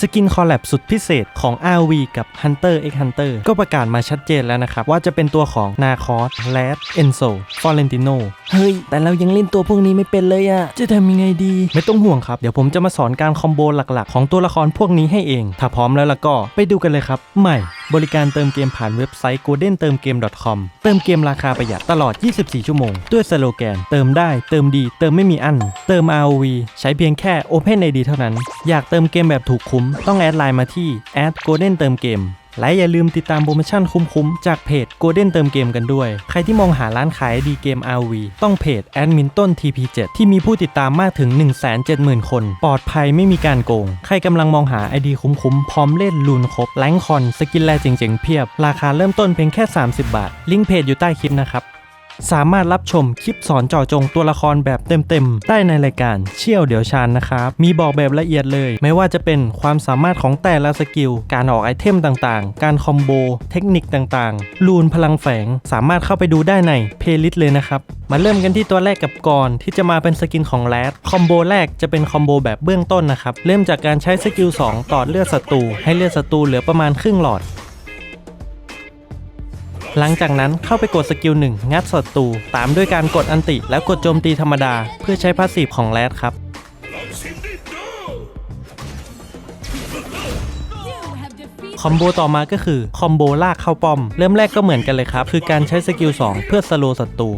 สกินคอลแลบสุดพิเศษของ RV กับ Hunter x Hunter ก็ประกาศมาชัดเจนแล้วนะครับ ว่าจะเป็นตัวของ n a c o s l a d Enzo Florentino เฮ้ย แต่เรายังเล่นตัวพวกนี้ไม่เป็นเลยอะจะทำยังไงดี ไม่ต้องห่วงครับ เดี๋ยวผมจะมาสอนการคอมโบหลักๆ ของตัวละครพวกนี้ให้เอง ถ้าพร้อมแล้วล่ะก็ไปดูกันเลยครับใหม่ บริการเติมเกมผ่านเว็บไซต์ golden เติมเกม .com เติมเกมราคาประหยัดตลอด 24 ชั่วโมง ด้วยสโลแกน เติมได้เติมดี เติมไม่มีอั้น เติม ROV ใช้เพียงแค่ Open ID เท่านั้น อยากเติมเกมแบบถูกคุ้ม ต้องแอดไลน์มาที่ golden เติมเกม และอย่าลืมติดตามโปรโมชั่นคุ้มๆ จากเพจ Golden เติมเกมกันด้วย ใครที่มองหาร้านขายดีเกม RV ต้องเพจแอดมินต้น TP7 ที่มีผู้ติดตามมากถึง 170,000 คน ปลอดภัยไม่มีการโกง ใครกำลังมองหาไอดีคุ้มๆ พร้อมเล่นลูนครบ แลงคอน สกินแลเจ๋งๆ เพียบ ราคาเริ่มต้นเพียงแค่ 30 บาท ลิงก์เพจอยู่ใต้คลิปนะครับ สามารถรับชมคลิปสอนเจาะจงตัวละครแบบเต็มๆ ได้ในรายการเชี่ยวเดี๋ยวชาญนะครับ มีบอกแบบละเอียดเลย ไม่ว่าจะเป็นความสามารถของแต่ละสกิล การออกไอเทมต่างๆ การคอมโบ เทคนิคต่างๆ ลูนพลังแฝง สามารถเข้าไปดูได้ในเพลย์ลิสต์เลยนะครับ มาเริ่มกันที่ตัวแรกกับกรที่จะมาเป็นสกินของแรดคอมโบแรกจะเป็นคอมโบแบบเบื้องต้นนะครับ เริ่มจากการใช้สกิล2ต่อเลือดศัตรูให้เลือดศัตรูเหลือประมาณครึ่งหลอด หลังจากนั้นเข้าไปกดสกิล 1 งัดศัตรูตามด้วยการกดอันติ แล้วกดโจมตีธรรมดา เพื่อใช้พาสซีฟของแรดครับ คอมโบต่อมาก็คือ คอมโบลากเข้าป้อม เริ่มแรกก็เหมือนกันเลยครับ คือการใช้สกิล 2 เพื่อสโลว์ศัตรู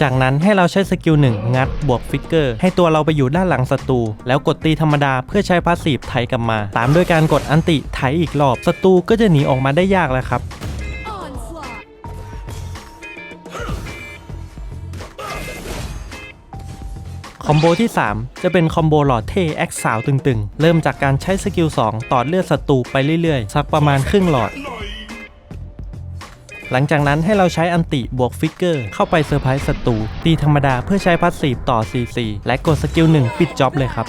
จากนั้นให้เราใช้สกิล 1 งัดบวกฟิกเกอร์ ให้ตัวเราไปอยู่ด้านหลังศัตรูแล้วกดตีธรรมดาเพื่อใช้พาสซีฟไถกลับมา ตามด้วยการกดอันติไถอีกรอบศัตรูก็จะหนีออกมาได้ยากแล้วครับ คอมโบที่ 3 จะเป็นคอมโบหลอดเท่แอคสาวตึงๆ เริ่มจากการใช้สกิล2ต่อเลือดศัตรูไปเรื่อยๆ สักประมาณครึ่งหลอด หลังจากนั้นให้เราใช้อันติบวกฟิกเกอร์เข้าไปเซอร์ไพรส์ศัตรูตีธรรมดาเพื่อใช้พาสซีฟต่อ CC และกดสกิล1ปิดจ็อบเลยครับ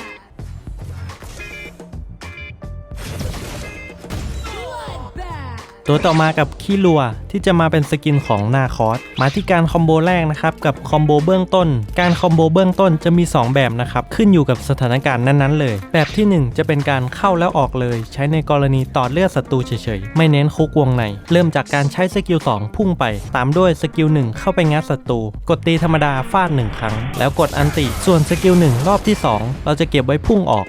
ตัวต่อมากับคีลัวที่จะมาเป็นสกินของนาคอสมาที่การคอมโบแรกนะครับกับคอมโบเบื้องต้น การคอมโบเบื้องต้นจะมี 2 แบบนะครับขึ้นอยู่กับสถานการณ์นั้นๆเลย แบบทีหนึ่1 จะเป็นการเข้าแล้วออกเลย ใช้ในกรณีต่อเลือดศัตรูเฉยๆ ไม่เน้นคุกวงใน เริ่มจากการใช้สกิล2พุ่งไป ตามด้วยสกิล1เข้าไปงัดศัตรูกดตีธรรมดาฟาด1ครั้ง แล้วกดอันติส่วนสกิล1รอบที่ 2 เราจะเก็บไว้พุ่งออก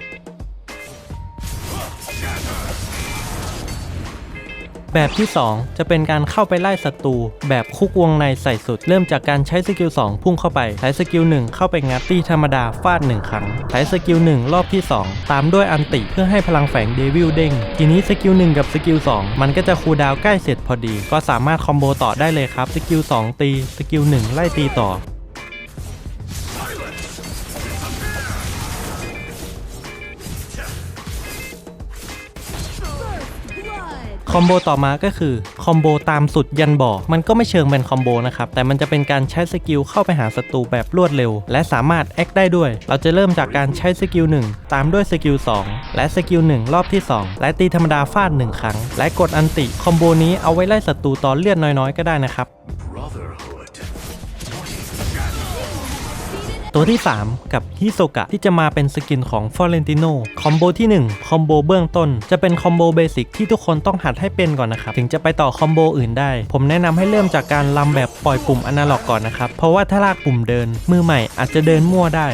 แบบที่ 2 จะเป็นการเข้าไปไล่ศัตรูแบบคุกวงในใส่สุด เริ่มจากการใช้สกิล2พุ่งเข้าไปใช้สกิล1เข้าไปงัดตีธรรมดาฟาด 1 ครั้งใช้สกิล1รอบที่ 2 ตามด้วยอันติเพื่อให้พลังแฝงเดวิลเด้งทีนี้สกิล1กับสกิล2มันก็จะคูลดาวใกล้เสร็จพอดี ก็สามารถคอมโบต่อได้เลยครับสกิล2ตีสกิล1ไล่ตีต่อ คอมโบต่อมาก็คือคอมโบตามสุดยันบ่อมันก็ไม่เชิงเป็นคอมโบนะครับ แต่มันจะเป็นการใช้สกิลเข้าไปหาศัตรูแบบรวดเร็ว และสามารถแอคได้ด้วย เราจะเริ่มจากการใช้สกิล1ตามด้วยสกิล2และสกิล1รอบที่ 2 และตีธรรมดาฟาด 1 ครั้ง และกดอันติคอมโบนี้เอาไว้ไล่ศัตรูตอนเลือดน้อยๆ ก็ได้นะครับ ตัวที่ 3 กับฮิโซกะที่จะมาเป็นสกินของฟอเรนติโนคอมโบที่ 1 คอมโบเบื้องต้น จะเป็นคอมโบเบสิกที่ทุกคนต้องหัดให้เป็นก่อนนะครับ ถึงจะไปต่อคอมโบอื่นได้ ผมแนะนำให้เริ่มจากการลำแบบปล่อยปุ่มอนาล็อกก่อนนะครับ เพราะว่าถ้าลากปุ่มเดิน มือใหม่อาจจะเดินมั่วได้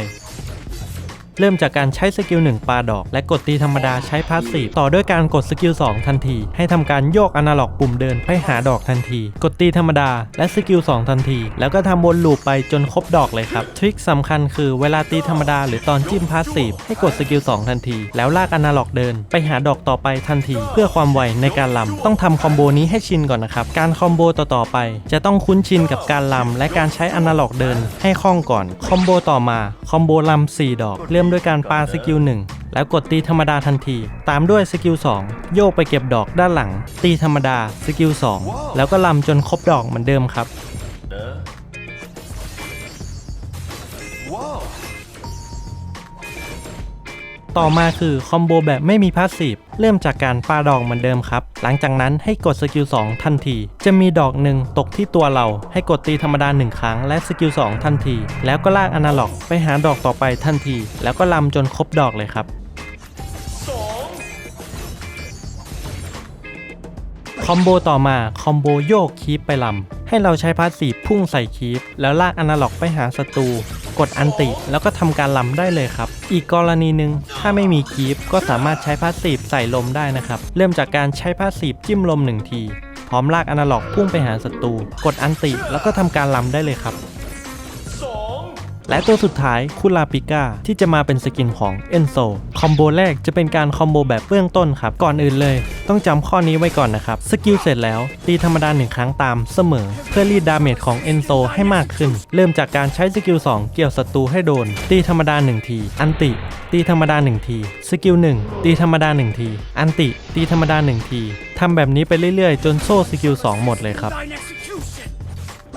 เริ่มจากการใช้สกิล1ปาดอก และกดตีธรรมดาใช้พาสซีฟต่อด้วยการกดสกิล2ทันที ให้ทำการโยกอนาล็อกปุ่มเดินไปหาดอกทันที กดตีธรรมดาและสกิล2ทันที แล้วก็ทำวนลูปไปจนครบดอกเลยครับ ทริคสำคัญคือเวลาตีธรรมดาหรือตอนจิ้มพาสซีฟให้กดสกิล2ทันที แล้วลากอนาล็อกเดิน ไปหาดอกต่อไปทันที เพื่อความไวในการลำต้องทำคอมโบนี้ให้ชินก่อนนะครับ การคอมโบต่อๆไป จะต้องคุ้นชินกับการลำและการใช้อนาล็อกเดินให้คล่องก่อน คอมโบต่อมา คอมโบลำ4ดอก เริ่มด้วยการปาสกิล1แล้วกดตีธรรมดาทันที ตามด้วยสกิล2โยกไปเก็บดอกด้านหลัง ตีธรรมดาสกิล2แล้วก็ลำจนครบดอกเหมือนเดิมครับ ต่อมาคือคอมโบแบบไม่มีพาสซีฟเริ่มจากการปาดอกเหมือนเดิมครับ หลังจากนั้นให้กดสกิล2ทันที จะมีดอกหนึ่งตกที่ตัวเรา ให้กดตีธรรมดา 1 ครั้งและสกิล2ทันที แล้วก็ลากอนาล็อกไปหาดอกต่อไปทันที แล้วก็ลำจนครบดอกเลยครับคอมโบต่อมาคอมโบโยกคีปไปลำ ให้เราใช้พาสซีฟพุ่งใส่คีฟแล้วลากอนาล็อกไปหาศัตรู กดอันติแล้วก็ทำการลำได้เลยครับ อีกกรณีหนึ่งถ้าไม่มีคีฟก็สามารถใช้พาสซีฟใส่ลมได้นะครับ เริ่มจากการใช้พาสซีฟจิ้มลมหนึ่งที พร้อมลากอนาล็อกพุ่งไปหาศัตรู กดอันติแล้วก็ทำการลำได้เลยครับ และตัวสุดท้ายคุลาปิก้าที่จะมาเป็นสกินของเอนโซคอมโบแรกจะเป็นการคอมโบแบบเบื้องต้นครับก่อนอื่นเลย ต้องจำข้อนี้ไว้ก่อนนะครับสกิลเสร็จแล้วตีธรรมดาหนึ่งครั้งตามเสมอ เพื่อรีดดาเมจของเอนโซให้มากขึ้น เริ่มจากการใช้สกิล2 เกี่ยวศัตรูให้โดน ตีธรรมดา 1 ที อันติ ตีธรรมดา 1 ที สกิล 1 ตีธรรมดา 1 ที อันติ ตีธรรมดา 1 ทีทำแบบนี้ไปเรื่อยๆ จนโซ่สกิล2หมดเลยครับ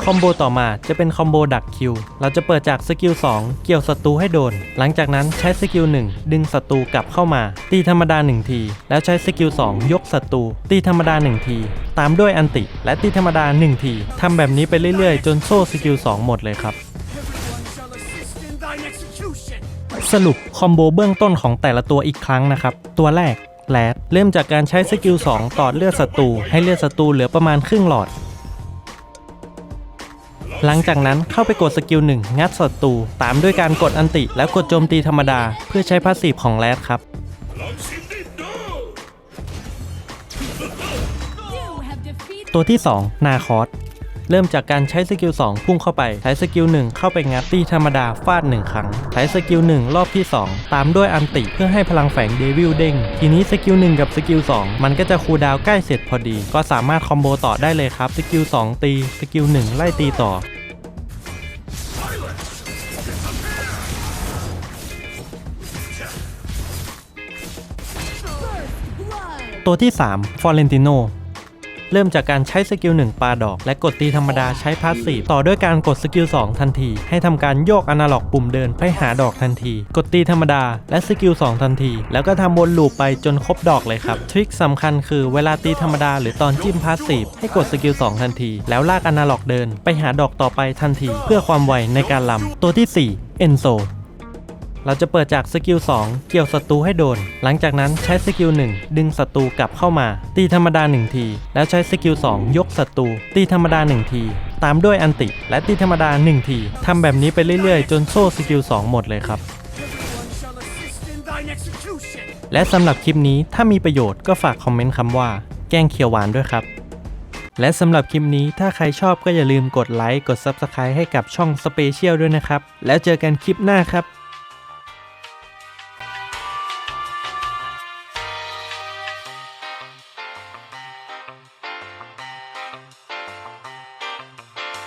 คอมโบต่อมาจะเป็นคอมโบดักคิว เราจะเปิดจากสกิล2 เกี่ยวศัตรูให้โดน หลังจากนั้นใช้สกิล1ดึงศัตรูกลับเข้ามา ตีธรรมดา 1 ที แล้วใช้สกิล2ยกศัตรูตีธรรมดา 1 ที ตามด้วยอันติ และตีธรรมดา 1 ทีทำแบบนี้ไปเรื่อยๆ จนโซ่สกิล2หมดเลยครับสรุปคอมโบเบื้องต้นของแต่ละตัวอีกครั้งนะครับ ตัวแรกแรดเริ่มจากการใช้สกิล2ต่อเลือดศัตรูให้เลือดศัตรูเหลือประมาณครึ่งหลอด หลังจากนั้นเข้าไปกดสกิล1งัดศัตรูตามด้วยการกดอันติ แล้วกดโจมตีธรรมดา เพื่อใช้พาสซีฟของแรดครับตัวที่ 2 นาคอสเริ่มจากการใช้สกิล2พุ่งเข้าไป ใช้สกิล1เข้าไปงัดตีธรรมดาฟาด 1 ครั้ง ใช้สกิล1รอบที่ 2 ตามด้วยอันติเพื่อให้พลังแฝงเดวิลเด้ง ทีนี้สกิล1กับสกิล2มันก็จะคูลดาวใกล้เสร็จพอดี ก็สามารถคอมโบต่อได้เลยครับ สกิล2ตี สกิล1ไล่ตีต่อ ตัวที่ 3 ฟอร์เรนติโนเริ่มจากการใช้สกิล1ปาดอก และกดตีธรรมดาใช้พาสซีฟต่อด้วยการกดสกิล2ทันที ให้ทำการโยกอนาล็อกปุ่มเดินไปหาดอกทันที กดตีธรรมดาและสกิล2ทันที แล้วก็ทำวนลูปไปจนครบดอกเลยครับ ทริคสำคัญคือเวลาตีธรรมดาหรือตอนจิ้มพาสซีฟให้กดสกิล2ทันที แล้วลากอนาล็อกเดิน ไปหาดอกต่อไปทันที เพื่อความไวในการลำตัวที่4เอนโซ เราจะเปิดจากสกิล2 เกี่ยวศัตรูให้โดน หลังจากนั้นใช้สกิล1ดึงศัตรูกลับเข้ามา ตีธรรมดา 1 ที แล้วใช้สกิล2ยกศัตรูตีธรรมดา 1 ที ตามด้วยอันติ และตีธรรมดา 1 ทีทำแบบนี้ไปเรื่อยๆ จนโซ่สกิล2หมดเลยครับและสำหรับคลิปนี้ถ้ามีประโยชน์ก็ฝากคอมเมนต์คำว่า แกงเขียวหวานด้วยครับ และสำหรับคลิปนี้ถ้าใครชอบก็อย่าลืมกดไลค์กด Subscribe ให้กับช่อง Special ด้วยนะครับ แล้วเจอกันคลิปหน้าครับ